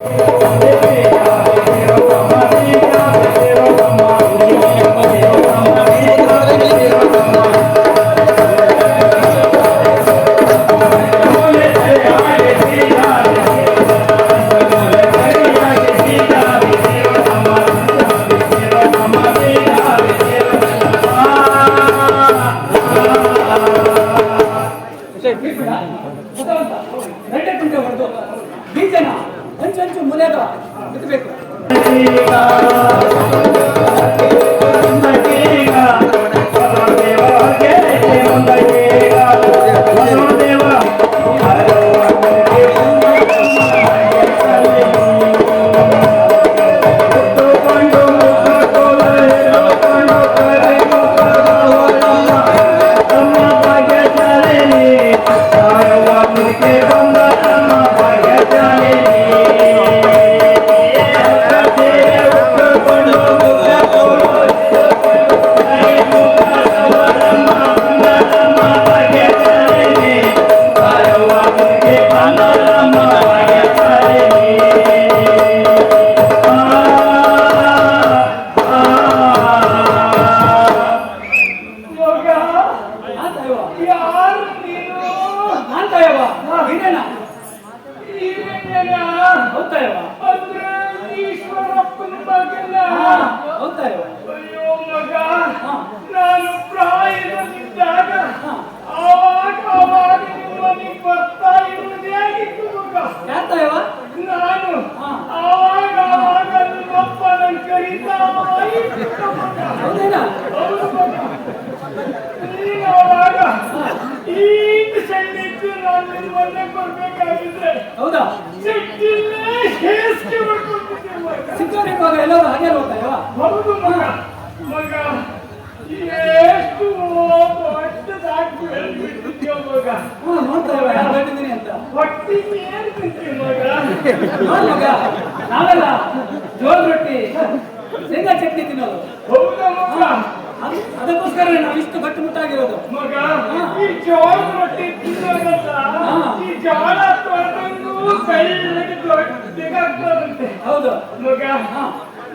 you. ಹೌದು ಮಗ. ಮಗ ಎಷ್ಟು ದೊಡ್ಡದಾಗಿ ಬೆಳೆದ್ಬಿಟ್ಟಿದ್ಯೋ ಮಗ. ಹ್ಞೂ ನೋಡ್ತಾಯವ ಯಾರು ಹೇಳಿದ್ದೀನಿ ಅಂತ. ಹೊಟ್ಟಿಗೆ ಏನ್ ತಿಂತೀಯ ಮಗ? ಮಗ ನಾವೆಲ್ಲ ಜೋಳ ರೊಟ್ಟಿ ಶೇಂಗಾ ಚಟ್ನಿ ತಿನ್ನೋದು. ಹೌದಾ ಮಗ? ಅದು- ಅದಕ್ಕೋಸ್ಕರ ನಾವು ಇಷ್ಟು ಗಟ್ಟುಮುಟ್ಟಾಗಿರೋದು ಮಗ ಈ ಜೋಳ ರೊಟ್ಟಿ ತಿನ್ನೋದಲ್ಲ ಈ ಜೋಳ ತೊಳೆದಂಗೂ ದೊಡ್ಡದಾಗ್ತದಂತೆ ಹೌದು. ಮಗ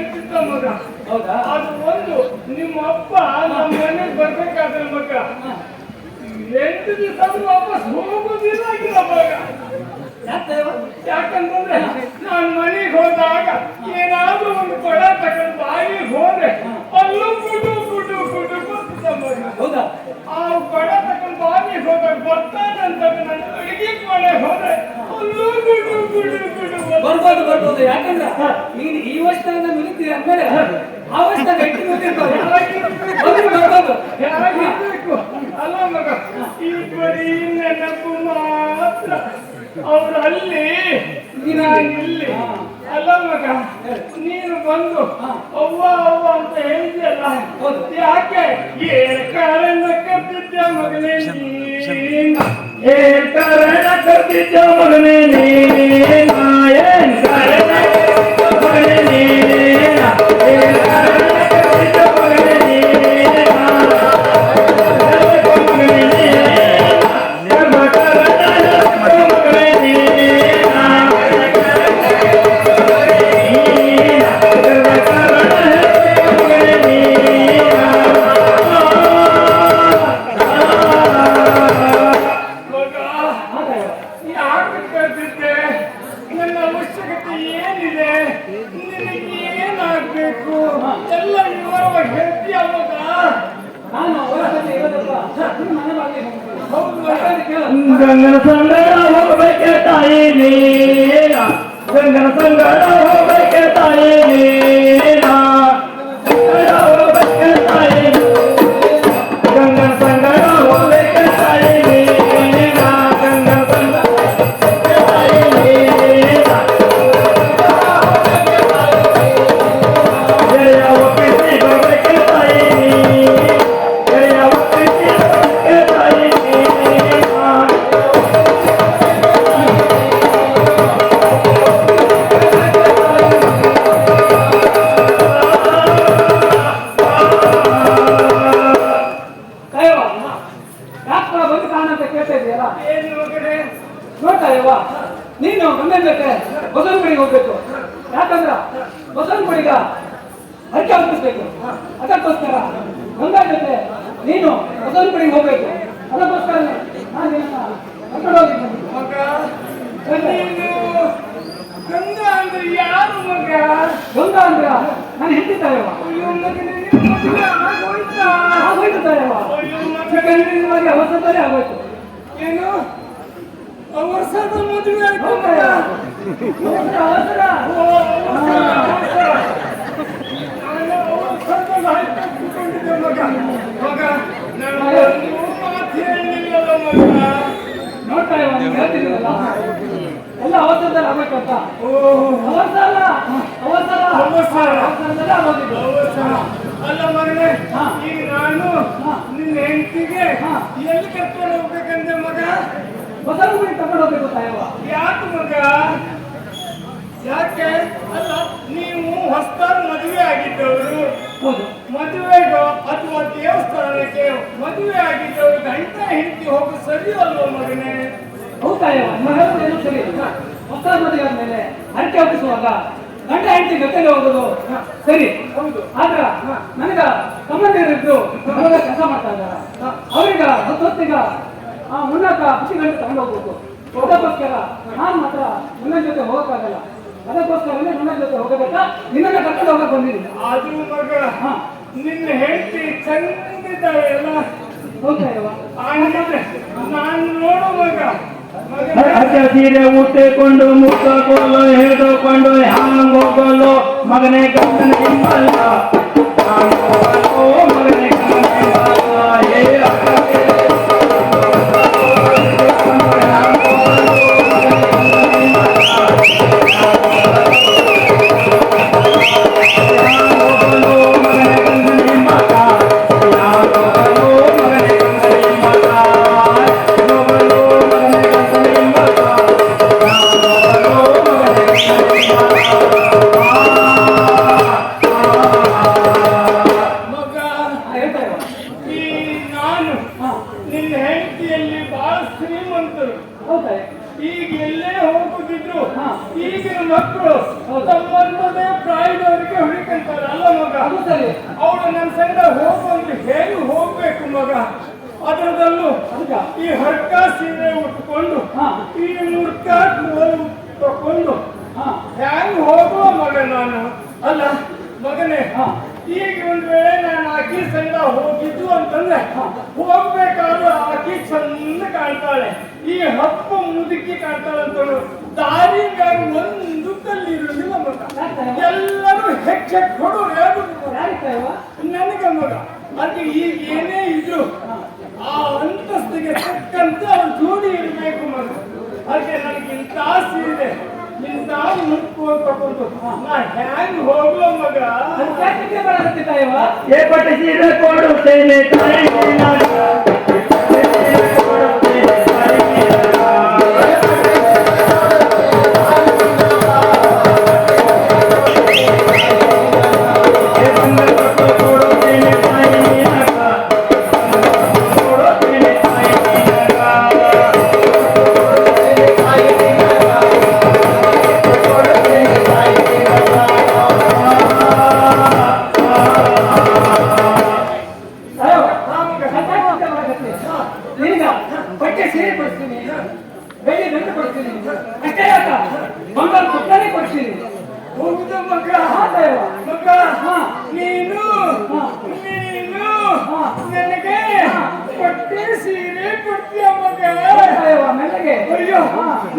ನನಗೆ ಮಗ. ಹೌದಾ? ಅದು ಒಂದು ನಿಮ್ಮ ಅಪ್ಪ ನಮ್ಮ ಮನೆಗೆ ಬರ್ಬೇಕಾದ್ರೆ ಮಗ. ಎಂಟು ದಿವಸ ವಾಪಸ್ ಹೋಗೋದಿಲ್ಲ ಆಗಿಲ್ಲ ಮಗ. ಯಾಕಂತಂದ್ರೆ ನಾನು ಮನೆಗೆ ಹೋದಾಗ ಏನಾದ್ರೂ ಒಂದು ಕೊಡ ತಗೊಂಡು ಬಾಯಿಗೆ ಹೋದ್ರೆ ಅಲ್ಲೂ ಕುಡು ಕುಡು ಕುಡು ಬರ್ತಿದ್ದ ಮಗ. ಹೌದಾ? ಆ ಕೊಡ ತಗೊಂಡು ಬಾಯಿಗೆ ಹೋದಾಗ ಬರ್ತಾನಂತ ನನ್ನ ಅಡಿಗೆ ಮನೆಗೆ ಹೋದ್ರೆ ಬರ್ಬೋದು ಬರ್ಬೋದು. ಯಾಕಂದ್ರೆ ನೀನು ಈ ವರ್ಷದಾಗ ಮಿಲಿತೀರಿ ಅಂದ್ಮೇಲೆ ಆ ವರ್ಷ ಇಟ್ಟು ಬಂದಿರ್ತಾರೆ ಬರ್ಬೋದು ಅಲ್ಲ ಮಗ ಈ ಬರೀ ನೆನಪು ಮಾತ್ರ. ಅವ್ರು ಅಲ್ಲಿ ನಾನು ಇಲ್ಲಿ. ಅಲ್ಲ ಮಗ ನೀನು ಬಂದು ಅವ್ವ ಅವ್ವ ಅಂತ ಹೇಳಿದ್ಯಲ್ಲ. ಯಾಕೆ? ಏನ್ ಕಾರಣ ಕರ್ತಿದ್ದ ಮಗನೇ ನೀನು? ಏನ್ ಕಾರಣ ಕರ್ತಿದ್ದ ಮಗನೇ ನೀನು ಬಾಗಿಲಿಗೆ ಹೋಗ್ತೀನಿ. ಹೌದು ಯಾಕಂದ್ರೆ ಕೇಳು. ಗಂಗನ ಸಂಗಡ ಹೋಗ್ಬೇಕೆ ತಾಯಿ ನೀನ ಗಂಗನ ಸಂಗಡ ನೀನು ಕಡೆಗೆ ಹೋಗ್ಬೇಕು. ಅದಕ್ಕೋಸ್ಕರ ಗಂಗಾ ಅಂದ್ರೆ ಯಾರು ಮಗ? ಗಂಗಾ ಅಂದ್ರ ನಾನು ನಿನ್ನ ಮದುವೆ ಆಗೋಯ್ತಾ ಏನು? ವರ್ಷದ ಮದುವೆ ಅವಸರ ಅವಸರ. ಅವಸರದಲ್ಲಿ ಮಗ. ಮಗ ನೋಡ್ತಾ ಎಲ್ಲ ಅವಸರದಲ್ಲಿ ಆಗ್ಬೇಕಂತ ಅವಸರ ಅವಸರ ಅವಸರ. ಅವಸರದಲ್ಲೇ ಆಗೋದಿದ್ದು ಅವಸರ. ಅಲ್ಲ ಮಗನೇ ಹಾ. ಈಗ ನಾನು. ನಿನ್ನ ಹೆಂಡತಿಗೆ. ಎಲ್ಲಿ ಕರ್ಕೊಂಡು ಹೋಗ್ಬೇಕಂದ್ರೆ ಮಗ ಬಸವನಗುಡಿ ತಗೊಂಡು ಹೋಗ್ಬೇಕು ತಾಯವ ಯಾಕೆ ಮಗ ಯಾಕೆ ಅಲ್ಲ ನೀವು ಹೊಸದಾಗಿ ಮದುವೆ ಆಗಿದ್ದವರು ಮದುವೆಗೋ ಅಥವಾ ದೇವಸ್ಥಾನಕ್ಕೆ ಹೋಗು ಸರಿ ಅಲ್ವ ಮಗನೇ? ಹೌದಾಯ ಏನು ಸರಿ ಹೊಸ ಮದುವೆ ಆದ್ಮೇಲೆ ಹರಕೆ ಒಪ್ಪಿಸುವಾಗ ಗಂಡ ಹೆಂಡತಿ ಜೊತೆಗೆ ಹೋಗೋದು. ಸರಿ. ಹೌದು. ಆದ್ರ ನನಗ ಸಂಬಂಧಿಕರಿದ್ದು ಹೊರಗೆ ಕೆಲಸ ಮಾಡ್ತಾ ಇದ್ದಾರ. ಅವ್ರೀಗ ಹೊತ್ತೊತ್ತಿಗ ಆ ಮುನ್ನಕ ಹಸಿ ಗಂಟೆ ತಗೊಂಡು ಹೋಗ್ಬೇಕು. ಅದಕ್ಕೋಸ್ಕರ ನಾನು ಮಾತ್ರ ನನ್ನ ಜೊತೆ ಹೋಗಕ್ಕಾಗಲ್ಲ. ಅದಕ್ಕೋಸ್ಕರನೇ ನನ್ನ ಜೊತೆ ಹೋಗಬೇಕಾ? ನಿನ್ನ ಕರ್ಕೊಂಡು ಹೋಗಕ್ ಬಂದಿದ್ದೀನಿ. ಅದು ಮಗ ನಿನ್ನ ಹೆಂಡತಿ ಚಂದಿದ್ದಾಳೆ ಅಲ್ಲ? ಹೌದಾ ಇವ ಹಂಗಿದ್ರೆ ನಾನು ನೋಡು ಮಗ ಮಗ ಹಚ್ಚ ಸೀರೆ ಉಟ್ಟಿಕೊಂಡು ಮುಖ ಕೋಲು ಹಿಡಿದುಕೊಂಡು ಹ್ಯಾಂಗ್ ಹೋಗಲು ಮಗನೇ ಗಂಗನ ಈಗಿನ ಮಕ್ಕಳು ಹೌದು. ತಮ್ಮದೇ ಪ್ರಾಯದವರಿಗೆ ಹುಡುಕಂತಾರೆ ಅಲ್ಲ ಮಗ ಅವಳು ನನ್ನ ಸಂಗಡ ಹೋಗು ಅಂದ್ರೆ ಹೇಗೆ ಹೋಗ್ಬೇಕು ಮಗ ಅದರದಲ್ಲೂ ಈ ಹರ್ಕ ಸೀರೆ ಉಟ್ಕೊಂಡು ಹಾ. ಈ ಮುರ್ಕ ತಕೊಂಡು ಹಾ ಹ್ಯಾಂಗ್ ಹೋಗುವ ಮಗ ನಾನು ಅಲ್ಲ ಮಗನೇ ಹಾ. ಈಗ ಒಂದ್ ವೇಳೆ ನಾನು ಆಕಿ ಸಂಗ ಹೋಗಿದ್ದು ಅಂತಂದ್ರೆ. ಹೋಗ್ಬೇಕಾದ್ರೆ ಆಕಿ ಚಂದ ಕಾಣ್ತಾಳೆ ಈ ಹಪ್ಪು ಮುದುಕಿ ಕಾಣ್ತಾಳೆ ಅಂತ ದಾರಿಗಾಗಿ ಒಂದು ಕಲ್ಲಿರುವುದಿಲ್ಲ ಮಗ? ಎಲ್ಲರೂ ಹೆಚ್ಚೆ ಕೊಡು ಯಾರಿತ್ತ ಇವ ನನಗೆ ಮಗ. ಅದಕ್ಕೆ ಈಗ ಏನೇ ಇದ್ರು ಆ ಅಂತಸ್ತಿಗೆ ಸಕ್ಕಂತ ಅವ್ರ ಜೋಡಿ ಇರಬೇಕು ಮಗ. ಅದಕ್ಕೆ ನನಗೆ ಇಂಥ ಸೀರೆ ಇಂಥ ಮುಕ್ಕು ತಗೊಂಡು. ನಾ ಹ್ಯಾಂಗ್ ಹೋಗ್ಲೋ ಮಗ? ಏ ಪಟ್ಟ ಸೀರೆ ಸೇನೆ ತಾಯಿ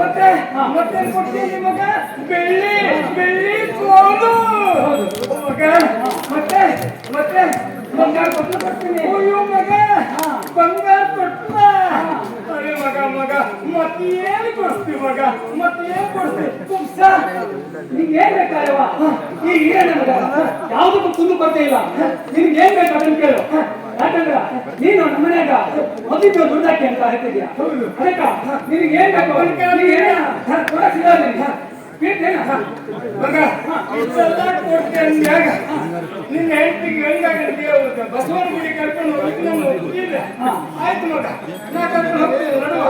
ಮತ್ತೆ ಮತ್ತೆ ಕೊಡ್ತೀನಿ ಮಗ ಬೆಳ್ಳಿ ಬೆಳ್ಳಿ ಕೋಲು. ಮಗ, ಮತ್ತೆ ಮತ್ತೆ ಬಂಗಾರ ಕೊಟ್ಟು ಕೊಡ್ತೀನಿ. ಅಯ್ಯೋ ಮಗ, ಬಂಗಾರ ಕೊಟ್ಟ ಅರೆ ಮಗ ಮಗ ಮತ್ತೆ ಮತ್ತೇನು ಕೊಡ್ತಿ ಮಗ, ಮತ್ತೇನು ಕೊಡ್ತಿ? ಕುಂಸ. ನಿಂಗೆ ಏನ್ ಬೇಕಾಯವ ಈ ಏನ ಮಗ ಯಾವುದಕ್ಕೂ ಕುಂದು ಬರ್ತಾ ಇಲ್ಲ. ನಿನ್ಗೆ ಏನ್ ಬೇಕು ಅದನ್ನ ಕೇಳು ಯಾಕಂದ್ರ ನೀನು ನಮ್ಮನೆಯಾಗ ಮನ್ಯಾಗ ಮದುವೆ ದುಡ್ಡಾಕಿ ಅಂತ ಹೇಳ್ತಿದ್ಯಾ? ಅದಕ್ಕ ನಿನಗೆ ಏನ್ ಬೇಕು ನಿನಗೆ ಏನ? ಕೊಡಕ್ ಸಿಗಲ್ಲ ನಿನಗೆ. ನಿನ್ನ ಹೆಂಡತಿಗೆ ಹೆಂಗಾಗಂತೀಯ ಬಸವನ ಗುಡಿ ಕರ್ಕೊಂಡು ಹೋಗಿ ನಾನು ಆಯ್ತು ಮಗ. ನಾ ಕರ್ಕೊಂಡು ಹೋಗ್ತೀನಿ. ನಡುವ.